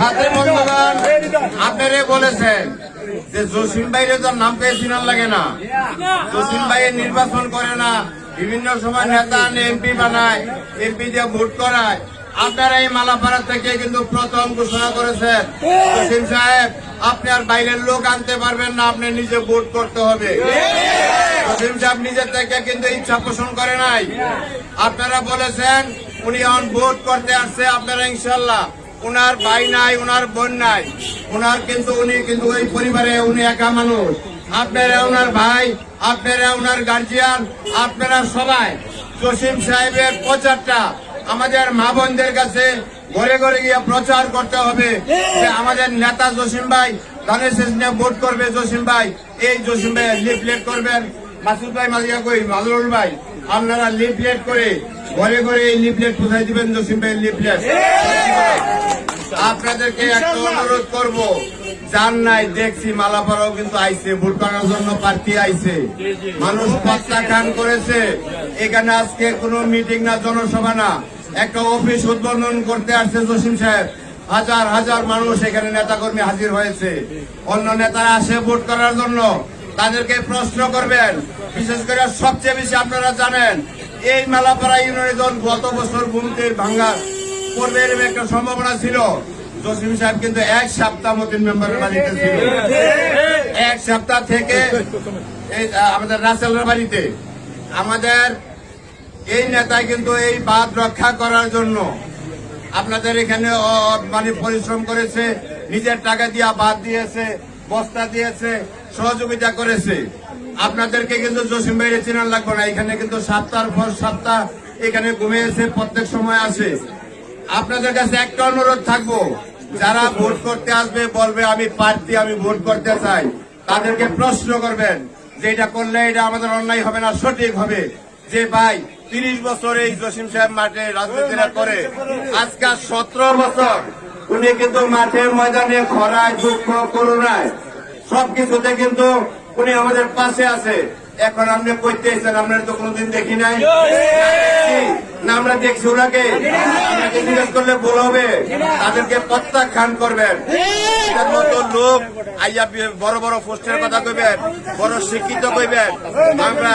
সাথে বন্ধুগণ, আপনারে বলেছেন যে জসিম ভাইয়ের তো নাম পেয়ে চিনার লাগে না। জসিম ভাইয়ের নির্বাচন করে না, বিভিন্ন সময় নেতা এমপি বানায়, এমপি দিয়ে ভোট করায়। আপনারা এই মালাপাড়া থেকে কিন্তু প্রথম ঘোষণা করেছেন। জসিম সাহেব, আপনি আর বাইরের লোক আনতে পারবেন না, আপনি নিজে ভোট করতে হবে। জসিম সাহেব নিজের থেকে কিন্তু ইচ্ছা পোষণ করে নাই। আপনারা বলেছেন, উনি এখন ভোট করতে আসছে, আপনারা ইনশাল্লাহ উনার ভাই নাই, উনার বোন নাই। উনার কিন্তু উনি কিন্তু ওই পরিবারে উনি একা মানুষ। আপনারা ওনার ভাই আপনারা ওনার গার্জিয়ান আপনারা সবাই। জসিম সাহেবের প্রচারটা আমাদের মা বোনদের কাছে ঘরে ঘরে গিয়ে প্রচার করতে হবে। যে আমাদের নেতা জসিম ভাই ধানের নিয়ে ভোট করবে জসিম ভাই। এই জসিম ভাই লিফলেট করবেন। মাসুদ ভাই মালিকা কই? মাজরুল ভাই। আপনারা লিফলেট করে ঘরে ঘরে এই লিফলেট কোথায় দিবেন জসিম ভাই লিফলেট আপনাদেরকে একটা অনুরোধ করব। যান নাই দেখছি, মালাপাড়াও কিন্তু আইছে ভোট করার জন্য প্রার্থী আইছে। মানুষ প্রত্যাখ্যান করেছে। এখানে আজকে কোনো মিটিং না, জনসভা না। একটা অফিস উদ্বোধন করতে আসছে জসিম সাহেব। হাজার হাজার মানুষ এখানে নেতাকর্মী হাজির হয়েছে। অন্য নেতারা আসে ভোট করার জন্য। তাদেরকে প্রশ্ন করবেন। বিশেষ করে সবচেয়ে বেশি আপনারা জানেন, এই মেলাপাড়া ইউনিয়নের দল গত বছর ভূমিতে ভাঙ্গা পড়বে এরকম একটা সম্ভাবনা ছিল জসিম সাহেব কিন্তু এক সপ্তাহ মতিন মেম্বারের বাড়িতে ছিল। এক সপ্তাহ থেকে এই আমাদের রাসেলের বাড়িতে। আমাদের এই নেতাই কিন্তু এই বাদ রক্ষা করার জন্য আপনাদের এখানে মানে পরিশ্রম করেছে নিজের টাকা দিয়া বাদ দিয়েছে বস্তা দিয়েছে সহযোগিতা করেছে। আপনাদেরকে কিন্তু জসিম ভাইয়ের চেনার লাগবে না এখানে কিন্তু সপ্তাহ পর সপ্তাহ এখানে ঘুমিয়েছে প্রত্যেক সময় আসে। আপনাদের কাছে একটা অনুরোধ থাকব যারা ভোট করতে আসবে, বলবে, আমি প্রার্থী, আমি ভোট করতে চাই। তাদেরকে প্রশ্ন করবেন যে এটা করলে এটা আমাদের অন্যায় হবে না, সঠিক হবে। যে ভাই, তিরিশ বছর এই জসিম সাহেব মাঠে রাজনীতিরা করে আজকাল সতেরো বছর, উনি কিন্তু মাঠে ময়দানে খরায়, দুঃখ, করুণায়, সবকিছুতে কিন্তু উনি আমাদের পাশে আছে। এখন আপনি কইতে এসেছেন আপনার তো কোনোদিন দেখি নাই। না আমরা দেখছি ওনাকে। জিজ্ঞেস করলে ভুল হবে। তাদেরকে প্রত্যাখ্যান করবেন। মতো লোক আইয়া বড় বড় পোস্টের কথা কইবেন বড় শিক্ষিত কইবেন। আমরা